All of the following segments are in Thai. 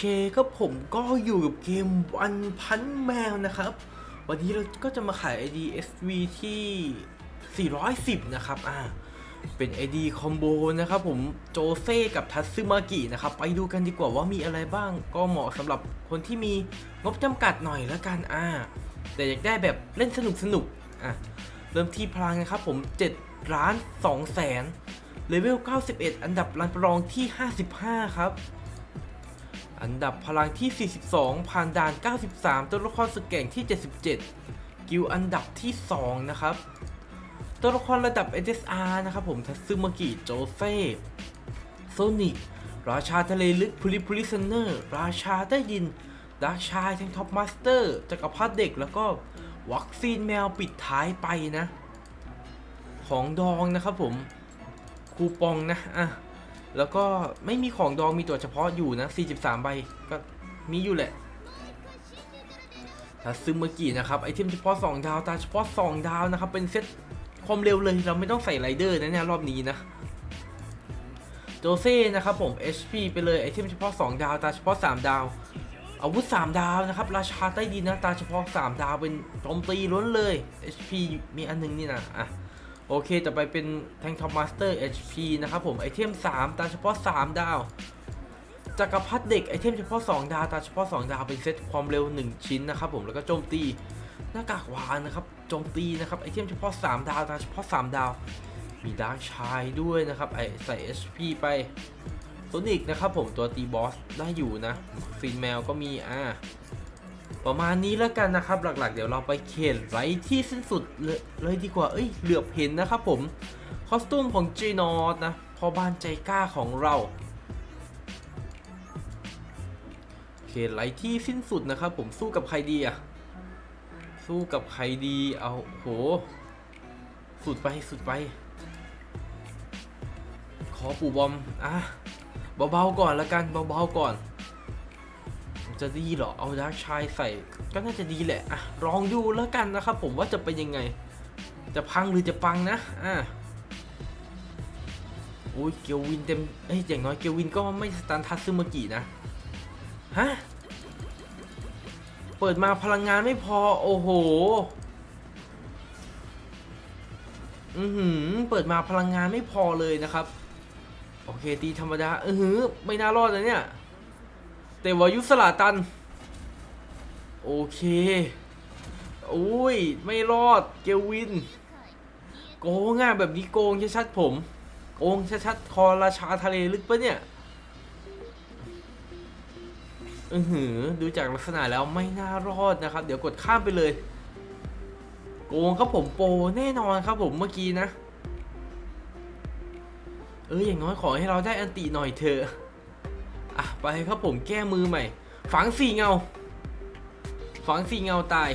เคก็ผมก็อยู่กับเกมวันพันแมวนะครับ วันนี้เราก็จะมาขาย ID SV ที่ 410 นะครับ อ่า เป็น ID คอมโบนะครับผม โจเซ่กับทัตซึมากินะครับ ไปดูกันดีกว่าว่ามีอะไรบ้าง ก็เหมาะสำหรับคนที่มีงบจำกัดหน่อยแล้วกัน อ่า แต่อยากได้แบบเล่นสนุกสนุก อะ เริ่มที่พลังนะครับผม7ล้าน2แสนเลเวล91 อันดับรันปรองที่ 55 ครับ อันดับพลังที่ 42 ผ่านด่าน 93 ตัวละครสุดเก่งที่ 77 กิลอันดับที่ 2 นะครับ ตัวละครระดับ SSR นะครับผม ทัตซึมากิ โจเซ่โซนิกราชาทะเลลึกพลิพลิซเนอร์ ราชาใต้ดินดาร์ชายแทงท็อปมาสเตอร์ จักรพรรดิเด็ก แล้วก็วัคซีนแมวปิดท้ายไปนะ ของดองนะครับผม คูปองนะ อะ แล้วก็ไม่มีของดองมีตัวเฉพาะอยู่นะ 43 ใบก็มีอยู่แหละถ้าซึมากินะครับไอเทมเฉพาะ 2 ดาว ตาเฉพาะ 2 ดาวนะครับ เป็นเซตความเร็วเลยเราไม่ต้องใส่ไรเดอร์นะเนี่ยรอบนี้นะโจเซ่นะครับผม HP ไปเลยไอเทมเฉพาะ 2 ดาว ตาเฉพาะ 3 ดาว อาวุธ 3 ดาวนะครับ ราชาใต้ดินนะ ตาเฉพาะ 3 ดาวเป็นโจมตีล้วนเลย HP มีอันนึงนี่นะอะ โอเคต่อไปเป็นแทงทอปมาสเตอร์ HP นะครับผมไอเทม 3 ตาเฉพาะ 3 ดาวจักรพรรดิเด็กไอเทมเฉพาะ 2 ดาวตาเฉพาะ 2 ดาวเป็นเซตความเร็ว 1 ชิ้นนะครับผมแล้วก็โจมตีหน้ากากวานนะครับโจมตีนะครับไอเทมเฉพาะ 3 ดาวตาเฉพาะ 3 ดาว มีดาร์กชายด้วยนะครับไอใส่ HP ไปโซนิกนะครับผมตัวตีบอสได้อยู่นะฟีนแมวก็มีอ่า ประมาณนี้แล้วกันนะครับ หลักๆ เดี๋ยวเราไปเข็นไว้ที่สิ้นสุดเลยเลยดีกว่า เอ้ย เหลือบเห็นนะครับผม คอสตูมของจีนอตนะพอบ้านใจกล้าของเราเข็นไว้ที่สิ้นสุดนะครับ ผมสู้กับใครดีอะสู้กับใครดีเอาโห สุดไปสุดไป ขอปู่บอมอะเบาๆก่อนละกันเบาๆก่อน จะดีเหรอ เอาดาร์ชายใส่ก็น่าจะดีแหละอะลองดูแล้วกันนะครับผมว่าจะเป็นยังไง จะพังหรือจะปังนะอะโอ้ยเกียววินเต็มเอ้ยอย่างน้อยเกียววินก็ไม่สตันทัตซึมากินะฮะเปิดมาพลังงานไม่พอโอ้โหอือหือเปิดมาพลังงานไม่พอเลยนะครับ โอเคตีธรรมดาอือหือไม่น่ารอดนะเนี่ย แต่วายุสลาตัน โอเคโอ้ย ไม่รอดเกวิน โกงอะแบบนี้โกงชัดๆผม โกงชัดๆคอราชาทะเลลึกปะเนี่ยอือหือดูจากลักษณะแล้วไม่น่ารอดนะครับ เดี๋ยวกดข้ามไปเลย โกงครับผมโปรแน่นอนครับผมเมื่อกี้นะ เอออย่างน้อยขอให้เราได้อันติหน่อยเถอะ อะไปครับผมแก้มือใหม่ ฝังสี่เงา ฝังสี่เงาตาย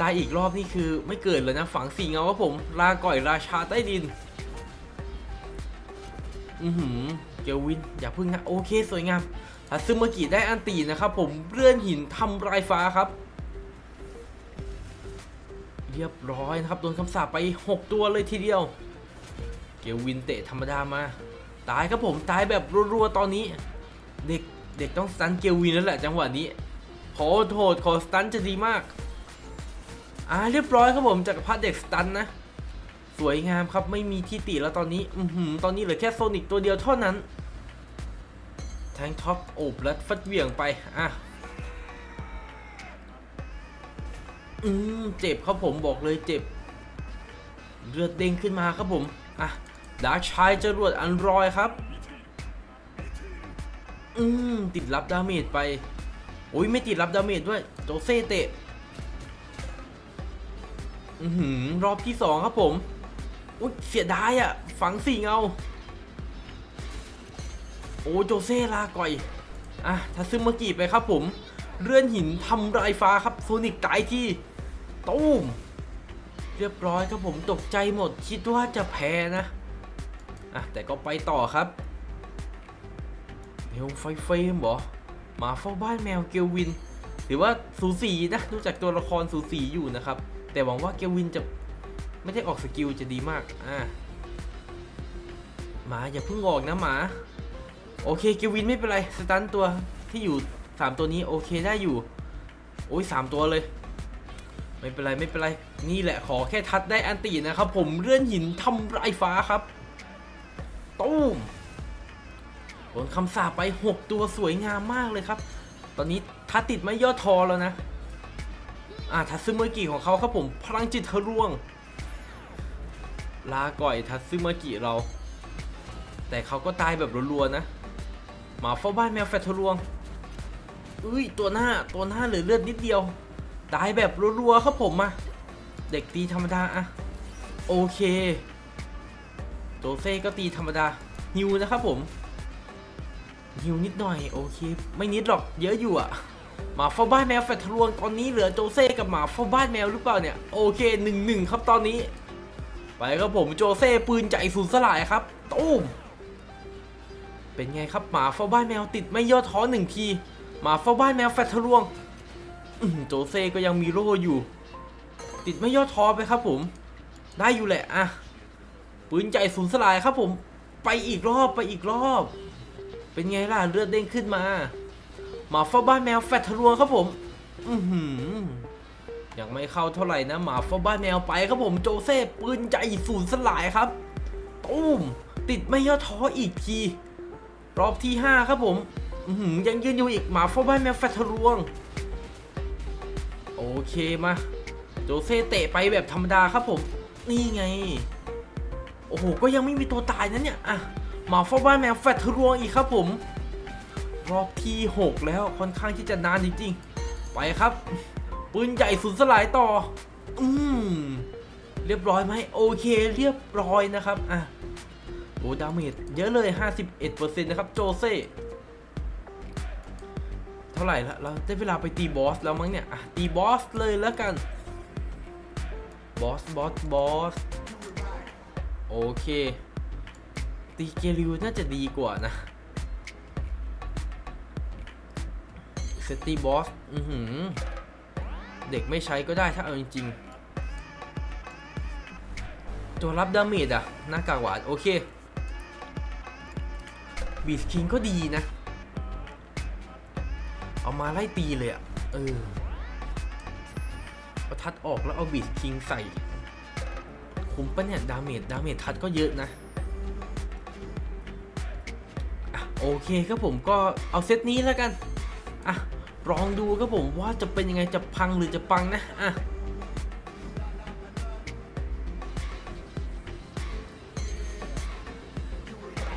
ตายอีกรอบนี่คือไม่เกิดเลยนะ ฝังสี่เงาครับผมลาก่อยราชาใต้ดิน อือหือเกลวิน อย่าพึ่งนะ โอเคสวยงามทัซึมากิได้อันตีนะครับผมเลื่อนหินทำลายฟ้าครับ เรียบร้อยนะครับโดนคำสาปไป 6 ตัวเลยทีเดียว เกลวินเตะธรรมดามา ตายครับผมตายแบบรัวๆตอนนี้ เด็กเด็กต้องสตันเกลวินแล้วแหละจังหวะนี้ ขอโทษขอสตันจะดีมาก อ่าเรียบร้อยครับผมจักรพรรดิเด็กสตันนะ สวยงามครับไม่มีที่ติแล้วตอนนี้ อือหือตอนนี้เหลือแค่โซนิกตัวเดียวเท่านั้น แทงท็อปโอบและฟัดเหวี่ยงไป อะอืมเจ็บครับผมบอกเลยเจ็บ เลือดเด้งขึ้นมาครับผม อะ ดาร์กชายจรวดอันรอยครับ อืม ติดรับดาเมจไป โอ้ยไม่ติดรับดาเมจด้วย โจเซเตะ อือหือรอบที่สองครับผม อุ้ยเสียดายอะ่ะ ฝังสี่เงา โอ้โจเซ่ลาก่อย อะทัซึมากิไปครับผม เลื่อนหินทำลายฟ้าครับ โซนิกตายที่ตูมเรียบร้อยครับผมตกใจหมดคิดว่าจะแพ้นะ อะแต่ก็ไปต่อครับเมลไฟเฟมเหรอหมาเฝ้าบ้านแมวเกลวิน ถือว่าสูสีนะดูจากตัวละครสูสีอยู่นะครับ แต่หวังว่าเกลวินจะไม่ได้ออกสกิลจะดีมากอะหมาอย่าเพิ่งออกนะหมา โอเคเกวินไม่เป็นไรสตันตัวที่อยู่สามตัวนี้โอเคได้อยู่ โอ้ยสามตัวเลย ไม่เป็นไรไม่เป็นไร นี่แหละขอแค่ทัดได้อันตีนะครับ ผมเลื่อนหินทำลายฟ้าครับ ตุ้มโดนคำสาปไป 6 ตัวสวยงามมากเลยครับ ตอนนี้ทัติดไม่ย่อทอแล้วนะ อ่าทัซึเมกิของเขาครับผมพลังจิตทะลวง ลาก่อยทัซึเมกิเรา แต่เขาก็ตายแบบรัวๆนะ หมาเฝ้าบ้านแมวแฟทะลวงอุ้ยตัวหน้าตัวหน้าเหลือเลือดนิดเดียว ตายแบบรัวๆครับผมมาเด็กตีธรรมดาอะโอเค โจเซ่ก็ตีธรรมดาฮิวนะครับผมฮิวนิดหน่อยโอเคไม่นิดหรอกเยอะอยู่อะหมาเฝ้าบ้านแมวแฟตทะลวงตอนนี้เหลือโจเซ่กับหมาเฝ้าบ้านแมวหรือเปล่าเนี่ยโอเคหนึ่งหนึ่งครับตอนนี้ ไปครับผมโจเซ่ปืนใจสูญสลายครับตุ้มเป็นไงครับหมาเฝ้าบ้านแมวติดไม่ย่อท้อหนึ่งทีหมาเฝ้าบ้านแมวแฟตทะลวงโจเซ่ก็ยังมีโล่อยู่ ติดไม่ย่อท้อไปครับผม ได้อยู่แหละอะ ปืนใจสูญสลายครับผมไปอีกรอบไปอีกรอบ เป็นไงล่ะเลือดเด้งขึ้นมาหมาเฝ้าบ้านแมวแฟตทะลวงครับผม อือหือยังไม่เข้าเท่าไหร่นะหมาเฝ้าบ้านแมวไปครับผมโจเซ่ปืนใจสูญสลายครับตุ้มติดไม่ย่อท้ออีกที รอบที่ห้าครับผม อือหือยังยืนอยู่อีกหมาเฝ้าบ้านแมวแฟตทะลวง โอเคมาโจเซ่เตะไปแบบธรรมดาครับผม นี่ไง อ้โห ก็ยังไม่มีตัวตายนะเนี่ย อะ หมาเฝ้าบ้านแมวแฟตทะลวงอีกครับผม รอบที่ 6 แล้วค่อนข้างที่จะนานจริงๆ ไปครับ ปืนใหญ่สุดสลายต่อ อืม เรียบร้อยไหมโอเคเรียบร้อยนะครับ อะโอ้ดาเมจเยอะเลย 51%นะครับ โจเซ่เท่าไหร่ละเราได้เวลาไปตีบอสแล้วมั้งเนี่ย อะ ตีบอสเลยแล้วกัน บอส บอส บอส โอเค ตีเกลิวน่าจะดีกว่านะเซตตีบอสอือหือ เด็กไม่ใช้ก็ได้ถ้าเอาจริงๆ ตัวรับดาเมจอะหน้ากากหวาน โอเคบีสคิงก็ดีนะ เอามาไล่ตีเลยอะเออประทัดออกแล้วเอาบีดคิงใส่ คุ้มปะเนี่ย ดาเมจ ดาเมจทัดก็เยอะนะอะโอเคครับผมก็เอาเซตนี้แล้วกัน อะ ลองดูครับผมว่าจะเป็นยังไงจะพังหรือจะปังนะ อะ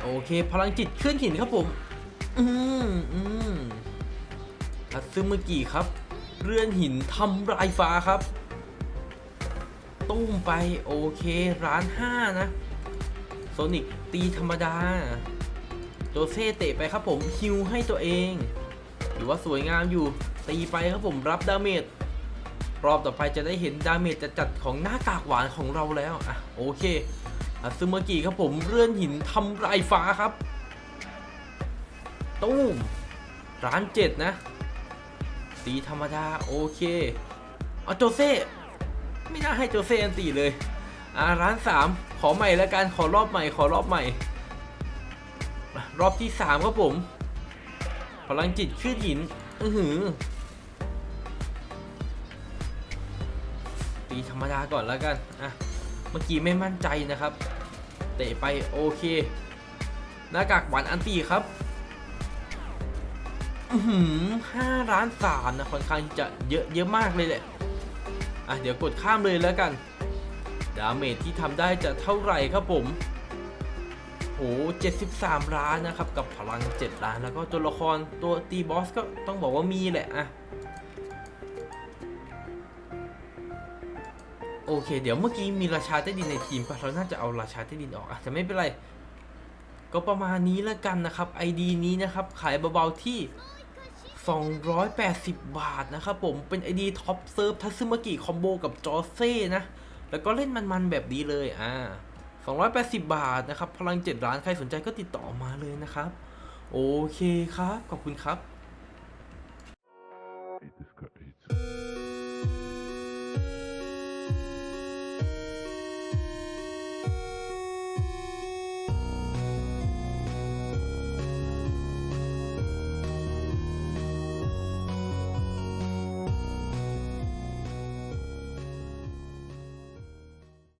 โอเค พลังจิตขึ้นหินครับผม อืมอืมทัตซึเมื่อกี้ครับ เรื่อนหินทำลายฟ้าครับ ตุ้มไป โอเค ร้านห้านะโซนิกตีธรรมดา โจเซ่เตะไปครับผมฮิวให้ตัวเองถือว่าสวยงามอยู่ ตีไปครับผมรับดาเมจรอบต่อไปจะได้เห็นดาเมจจัดๆของหน้ากากหวานของเราแล้วอะโอเคทัตซึเมื่อกี้ครับผมเรื่อนหินทำลายฟ้าครับตุ้มร้านเจ็ดนะตีธรรมดา โอเคเอาโจเซ่ ไม่น่าให้โจเซอันตีเลยอ่าร้านสามขอใหม่แล้วกันขอรอบใหม่ ขอรอบใหม่ รอบที่สามครับผม พลังจิตขึ้นหิน อือหือตีธรรมดาก่อนแล้วกัน อะ เมื่อกี้ไม่มั่นใจนะครับ เตะไปโอเค หน้ากากหวานอันตีครับ อือหือห้าล้านสามนะค่อนข้างจะเยอะเยอะมากเลยแหละ อะเดี๋ยวกดข้ามเลยแล้วกัน ดาเมจที่ทำได้จะเท่าไหร่ครับผมโห73 ล้านนะครับ กับพลัง 7 ล้าน แล้วก็ตัวละครตัวตีบอสก็ต้องบอกว่ามีแหละอะโอเค เดี๋ยวเมื่อกี้มีราชาใต้ดินในทีมปะเราน่าจะเอาราชาใต้ดินออกอะแต่ไม่เป็นไร ก็ประมาณนี้แล้วกันนะครับ ID นี้นะครับ ขายเบาๆที่ 280 บาทนะครับผมเป็น ID ท็อปเซิร์ฟทัซึมากิคอมโบกับจอเซ่นะ แล้วก็เล่นมันๆแบบนี้เลยอ่า280 บาทนะครับ พลัง 7 ล้าน ใครสนใจก็ติดต่อมาเลยนะครับ โอเคครับ ขอบคุณครับ